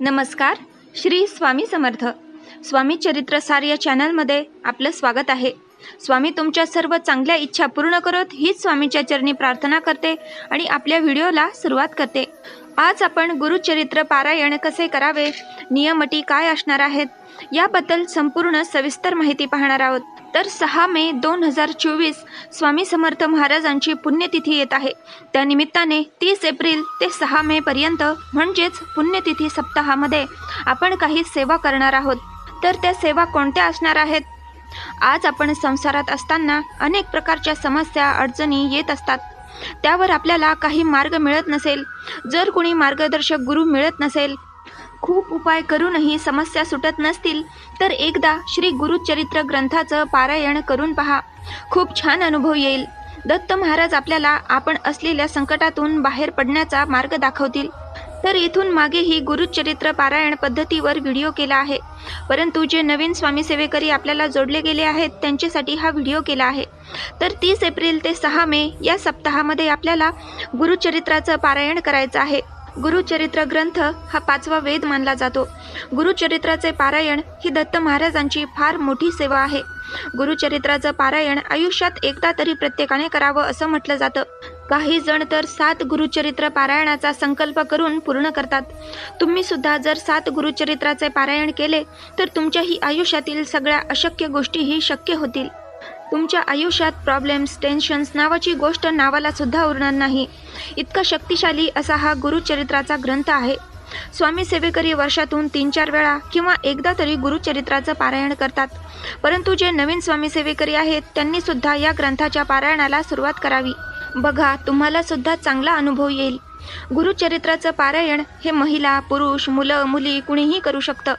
नमस्कार श्री स्वामी समर्थ. स्वामी चरित्रसार या चॅनलमध्ये आपलं स्वागत आहे. स्वामी तुमच्या सर्व चांगल्या इच्छा पूर्ण करत हीच स्वामीच्या चरणी प्रार्थना करते आणि आपल्या व्हिडिओला सुरुवात करते. आज आपण गुरुचरित्र पारायण कसे करावे नियमटी काय असणार आहेत याबद्दल संपूर्ण सविस्तर माहिती पाहणार आहोत. तर सहा मे दोन हजार चोवीस स्वामी समर्थ महाराजांची पुण्यतिथी येत आहे. त्यानिमित्ताने तीस एप्रिल ते सहा मे पर्यंत म्हणजेच पुण्यतिथी सप्ताहामध्ये आपण काही सेवा करणार आहोत. तर त्या सेवा कोणत्या असणार आहेत? आज आपण संसारात असताना अनेक प्रकारच्या समस्या अडचणी येत असतात. त्यावर आपल्याला काही मार्ग मिळत नसेल. जर कुणी मार्गदर्शक गुरु मिळत नसेल खूप उपाय करूनही समस्या सुटत नसतील तर एकदा श्री गुरुचरित्र ग्रंथाचं पारायण करून पहा. खूप छान अनुभव येईल. दत्त महाराज आपल्याला आपण असलेल्या संकटातून बाहेर पडण्याचा मार्ग दाखवतील. तर इथून मागेही गुरुचरित्र पारायण पद्धतीवर व्हिडिओ केला आहे. परंतु जे नवीन स्वामी सेवेकरी आपल्याला जोडले गेले आहेत त्यांच्यासाठी हा व्हिडिओ केला आहे. तर तीस एप्रिल ते सहा मे या सप्ताहामध्ये आपल्याला गुरुचरित्राचं पारायण करायचं आहे. गुरुचरित्र ग्रंथ हा पाचवा वेद मानला जातो. गुरुचरित्राचे पारायण ही दत्त महाराजांची फार मोठी सेवा आहे. गुरुचरित्राचं पारायण आयुष्यात एकदा तरी प्रत्येकाने करावं असं म्हटलं जातं. काही जण तर सात गुरुचरित्र पारायणाचा संकल्प करून पूर्ण करतात. तुम्ही सुद्धा जर सात गुरुचरित्राचे पारायण केले तर तुमच्याही आयुष्यातील सगळ्या अशक्य गोष्टीही शक्य होतील. तुमच्या आयुष्यात प्रॉब्लेम्स टेन्शन्स नावाची गोष्ट नावाला सुद्धा उरणार नाही. इतका शक्तिशाली असा हा गुरुचरित्राचा ग्रंथ आहे. स्वामी सेवेकरी वर्षातून तीन चार वेळा किंवा एकदा तरी गुरुचरित्राचं पारायण करतात. परंतु जे नवीन स्वामी सेवेकरी आहेत त्यांनी सुद्धा या ग्रंथाच्या पारायणाला सुरुवात करावी. बघा तुम्हाला सुद्धा चांगला अनुभव येईल. गुरुचरित्राचं पारायण हे महिला पुरुष मुलं मुली कुणीही करू शकतं.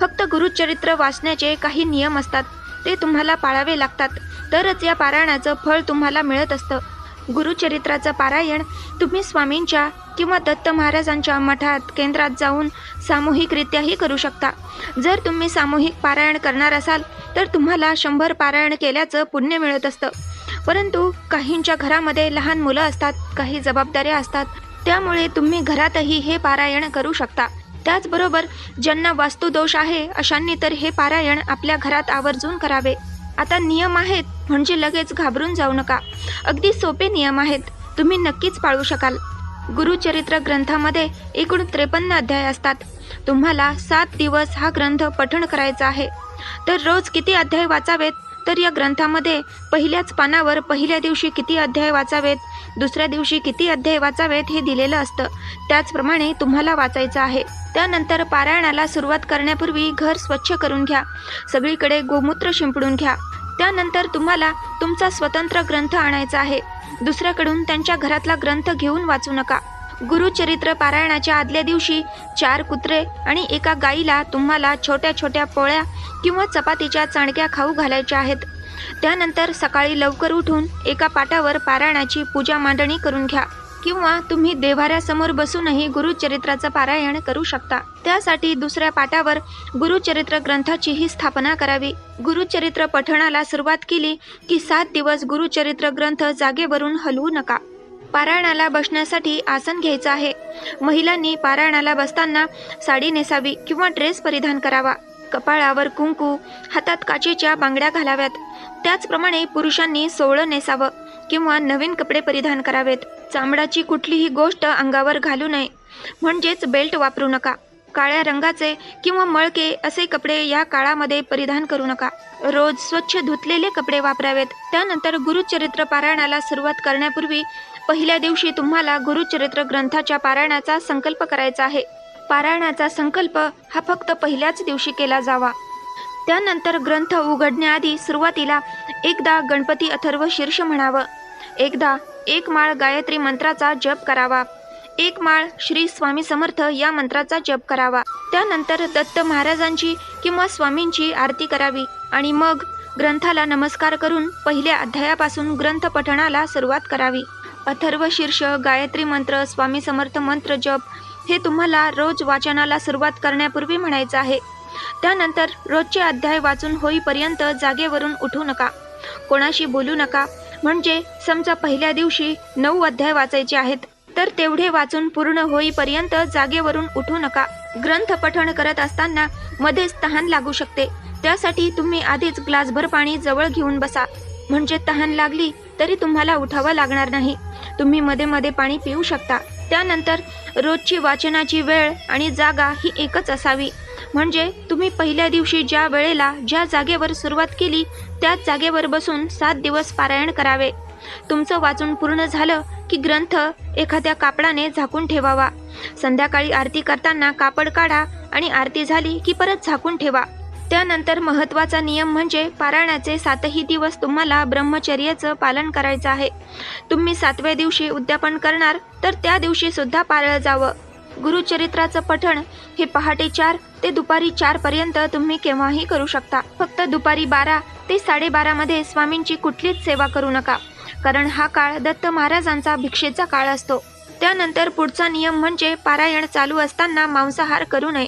फक्त गुरुचरित्र वाचण्याचे काही नियम असतात. ते तुम्हाला पाळावे लागतात. तरच या पारायणाचं फळ तुम्हाला मिळत असतं. गुरुचरित्राचं पारायण तुम्ही स्वामींच्या किंवा दत्त महाराजांच्या मठात केंद्रात जाऊन सामूहिकरित्याही करू शकता. जर तुम्ही सामूहिक पारायण करणार असाल तर तुम्हाला शंभर पारायण केल्याचं पुण्य मिळत असतं. परंतु काहींच्या घरामध्ये लहान मुलं असतात काही जबाबदाऱ्या असतात. त्यामुळे तुम्ही घरातही हे पारायण करू शकता. त्याचबरोबर ज्यांना वास्तुदोष आहे अशांनी तर हे पारायण आपल्या घरात आवर्जून करावे. आता नियम आहेत म्हणजे लगेच घाबरून जाऊ नका. अगदी सोपे नियम आहेत. तुम्ही नक्कीच पाळू शकाल. गुरुचरित्र ग्रंथामध्ये एकूण त्रेपन्न अध्याय असतात. तुम्हाला सात दिवस हा ग्रंथ पठण करायचा आहे. तर रोज किती अध्याय वाचावेत? तर या ग्रंथामध्ये पहिल्याच पानावर पहिल्या दिवशी किती अध्याय वाचावेत? दुसऱ्या दिवशी किती अध्याय वाचावेत हे दिलेलं असतं. त्याचप्रमाणे तुम्हाला वाचायचं आहे. त्यानंतर पारायणाला सुरुवात करण्यापूर्वी घर स्वच्छ करून घ्या. सगळीकडे गोमूत्र शिंपडून घ्या. त्यानंतर तुम्हाला तुमचा स्वतंत्र ग्रंथ आणायचा आहे. दुसऱ्याकडून त्यांच्या घरातला ग्रंथ घेऊन वाचू नका. गुरुचरित्र पारायणाच्या आदल्या दिवशी चार कुत्रे आणि एका गाईला तुम्हाला छोट्या छोट्या पोळ्या किंवा चपातीच्या चाणक्या खाऊ घालायच्या आहेत. त्यानंतर सकाळी लवकर उठून एका पाटावर पारायणाची पूजा मांडणी करून घ्या. किंवा तुम्ही देव्हाऱ्यासमोर बसूनही गुरुचरित्राचं पारायण करू शकता. त्यासाठी दुसऱ्या पाटावर गुरुचरित्र ग्रंथाचीही स्थापना करावी. गुरुचरित्र पठणाला सुरुवात केली की सात दिवस गुरुचरित्र ग्रंथ जागेवरून हलवू नका. पारायणाला बसण्यासाठी आसन घ्यायचं आहे. महिलांनी पारायणाला बसताना साडी नेसावी किंवा ड्रेस परिधान करावा. कपाळावर कुंकू हातात काचेच्या बांगड्या घालाव्यात. त्याचप्रमाणे पुरुषांनी सोवळं नेसावं. किंवा नवीन कपडे परिधान करावेत. चामडाची कुठलीही गोष्ट अंगावर घालू नये. म्हणजेच बेल्ट वापरू नका. काळ्या रंगाचे किंवा मळके असे कपडे या काळामध्ये परिधान करू नका. रोज स्वच्छ धुतलेले कपडे वापरावेत. त्यानंतर गुरुचरित्र पारायणाला सुरुवात करण्यापूर्वी पहिल्या दिवशी तुम्हाला गुरुचरित्र ग्रंथाच्या पारायणाचा संकल्प करायचा आहे. पारायणाचा संकल्प हा फक्त पहिल्याच दिवशी केला जावा. त्यानंतर ग्रंथ उघडण्याआधी सुरुवातीला एकदा गणपती अथर्व शीर्ष म्हणावं. एकदा एक माळ गायत्री मंत्राचा जप करावा. एक माळ श्री स्वामी समर्थ या मंत्राचा जप करावा. त्यानंतर दत्त महाराजांची किंवा स्वामींची आरती करावी आणि मग ग्रंथाला नमस्कार करून पहिल्या अध्यायापासून ग्रंथ पठणाला सुरुवात करावी. अथर्व शीर्ष गायत्री मंत्र स्वामी समर्थ मंत्र जप हे तुम्हाला रोज वाचनाला सुरुवात करण्यापूर्वी म्हणायचं आहे. त्यानंतर रोजचे अध्याय वाचून होईपर्यंत जागेवरून उठू नका. कोणाशी बोलू नका. म्हणजे समजा पहिल्या दिवशी नऊ अध्याय वाचायचे आहेत तर तेवढे वाचून पूर्ण होईपर्यंत जागेवरून उठू नका. ग्रंथ पठण करत असताना मध्येच तहान लागू शकते. त्यासाठी तुम्ही आधीच ग्लासभर पाणी जवळ घेऊन बसा. म्हणजे तहान लागली तरी तुम्हाला उठावं लागणार नाही. तुम्ही मध्ये मध्ये पाणी पिऊ शकता. त्यानंतर रोजची वाचनाची वेळ आणि जागा ही एकच असावी. म्हणजे तुम्ही पहिल्या दिवशी ज्या वेळेला ज्या जागेवर सुरुवात केली त्याच जागेवर बसून सात दिवस पारायण करावे. तुमचं वाचून पूर्ण झालं की ग्रंथ एखाद्या कापडाने झाकून ठेवावा. संध्याकाळी आरती करताना कापड काढा आणि आरती झाली की परत झाकून ठेवा. त्यानंतर महत्त्वाचा नियम म्हणजे पारायणाचे सातही दिवस तुम्हाला ब्रह्मचर्याचं पालन करायचं आहे. तुम्ही सातव्या दिवशी उद्यापन करणार तर त्या दिवशी सुद्धा पाळलं जावं. गुरुचरित्राचं पठण हे पहाटे चार ते दुपारी चार पर्यंत तुम्ही केव्हाही करू शकता. फक्त दुपारी बारा ते साडेबारा मध्ये स्वामींची कुठलीच सेवा करू नका. कारण हा काळ दत्त महाराजांचा भिक्षेचा काळ असतो. त्यानंतर पुढचा नियम म्हणजे पारायण चालू असताना मांसाहार करू नये.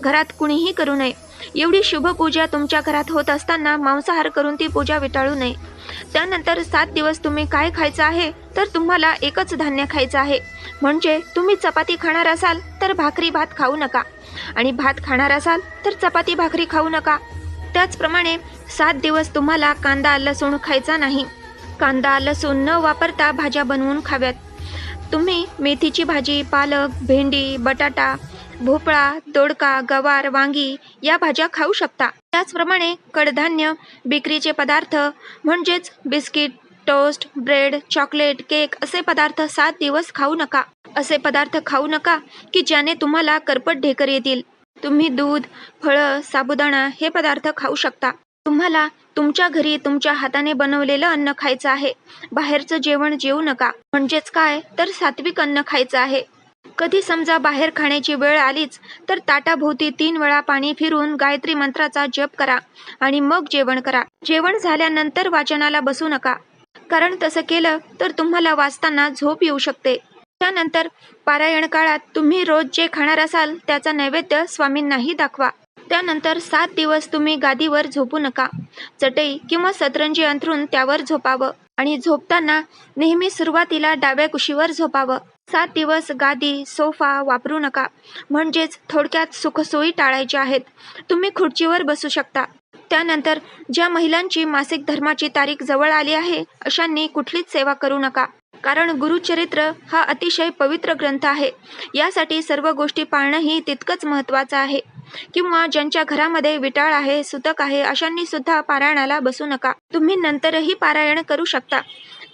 घरात कुणीही करू नये. एवढी शुभ पूजा तुमच्या घरात होत असताना मांसाहार करून ती पूजा विटाळू नये. त्यानंतर सात दिवस तुम्ही काय खायचं आहे तर तुम्हाला एकच धान्य खायचं आहे. म्हणजे तुम्ही चपाती खाणार असाल तर भाकरी भात खाऊ नका. आणि भात खाणार असाल तर चपाती भाकरी खाऊ नका. त्याचप्रमाणे सात दिवस तुम्हाला कांदा लसूण खायचा नाही. कांदा लसूण न वापरता भाज्या बनवून खाव्यात. तुम्ही मेथीची भाजी पालक भेंडी बटाटा भोपळा दोडका गवार वांगी या भाज्या खाऊ शकता. त्याचप्रमाणे कडधान्य बेकरीचे पदार्थ म्हणजेच biscuit toast bread chocolate cake असे पदार्थ सात दिवस खाऊ नका. असे पदार्थ खाऊ नका की ज्याने तुम्हाला करपट ढेकर येतील. तुम्ही दूध फळं साबुदाणा हे पदार्थ खाऊ शकता. तुम्हाला तुमच्या घरी तुमच्या हाताने बनवलेलं अन्न खायचं आहे. बाहेरचं जेवण जेवू नका. म्हणजेच काय? तर सात्विक अन्न खायचं आहे. कधी समजा बाहेर खाण्याची वेळ आलीच तर ताटाभोवती तीन वेळा पाणी फिरून गायत्री मंत्राचा जप करा आणि मग जेवण करा. जेवण झाल्यानंतर वाचनाला बसू नका. कारण तसं केलं तर तुम्हाला वाचताना झोप येऊ शकते. त्यानंतर पारायण काळात तुम्ही रोज जे खाणार असाल त्याचा नैवेद्य स्वामींनाही दाखवा. त्यानंतर सात दिवस तुम्ही गादीवर झोपू नका. चटई किंवा सतरंजी अंथरून त्यावर झोपावं आणि झोपताना नेहमी सुरुवातीला डाव्या कुशीवर झोपावं. सात दिवस गादी सोफा वापरू नका. म्हणजेच थोडक्यात सुखसोयी टाळायच्या आहेत. तुम्ही खुर्चीवर बसू शकता. त्यानंतर ज्या महिलांची मासिक धर्माची तारीख जवळ आली आहे अशांनी कुठलीच सेवा करू नका. कारण गुरुचरित्र हा अतिशय पवित्र ग्रंथ आहे. यासाठी सर्व गोष्टी पाळणंही तितकंच महत्त्वाचं आहे. किंवा ज्यांच्या घरामध्ये विटाळ आहे सुतक आहे अशांनी सुद्धा पारायणाला बसू नका. तुम्ही नंतरही पारायण करू शकता.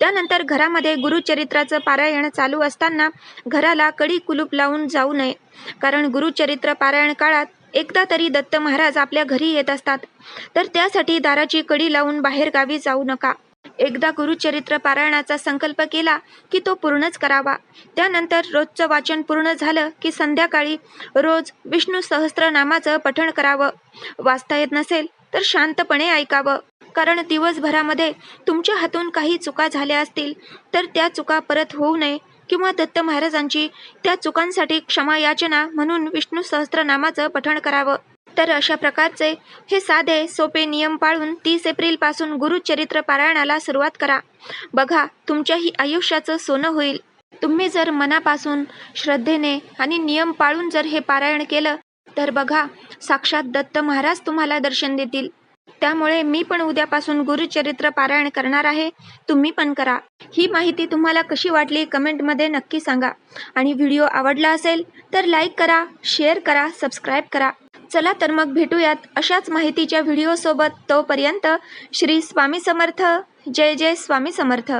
त्यानंतर घरामध्ये गुरुचरित्राचं पारायण चालू असताना घराला कडी कुलूप लावून जाऊ नये. कारण गुरुचरित्र पारायण काळात एकदा तरी दत्त महाराज आपल्या घरी येत असतात. तर त्यासाठी दाराची कडी लावून बाहेर गावी जाऊ नका. एकदा गुरुचरित्र पारायणाचा संकल्प केला की तो पूर्णच करावा. त्यानंतर रोजचं वाचन पूर्ण झालं की संध्याकाळी रोज विष्णू सहस्त्रनामाचं पठण करावं. वाचता येत नसेल तर शांतपणे ऐकावं. कारण दिवसभरामध्ये तुमच्या हातून काही चुका झाल्या असतील तर त्या चुका परत होऊ नये किंवा दत्त महाराजांची त्या चुकांसाठी क्षमा याचना म्हणून विष्णू सहस्त्रनामाचं पठण करावं. तर अशा प्रकारचे हे साधे सोपे नियम पाळून तीस एप्रिलपासून गुरुचरित्र पारायणाला सुरुवात करा. बघा तुमच्याही आयुष्याचं सोनं होईल. तुम्ही जर मनापासून श्रद्धेने आणि नियम पाळून जर हे पारायण केलं तर बघा साक्षात दत्त महाराज तुम्हाला दर्शन देतील. त्यामुळे मी पण उद्यापासून गुरुचरित्र पारायण करणार आहे. तुम्ही पण करा. ही माहिती तुम्हाला कशी वाटली कमेंटमध्ये नक्की सांगा. आणि व्हिडिओ आवडला असेल तर लाईक करा शेअर करा सबस्क्राईब करा. चला तर मग भेटूयात अशाच माहितीच्या व्हिडिओसोबत तोपर्यंत श्री स्वामी समर्थ. जय जय स्वामी समर्थ.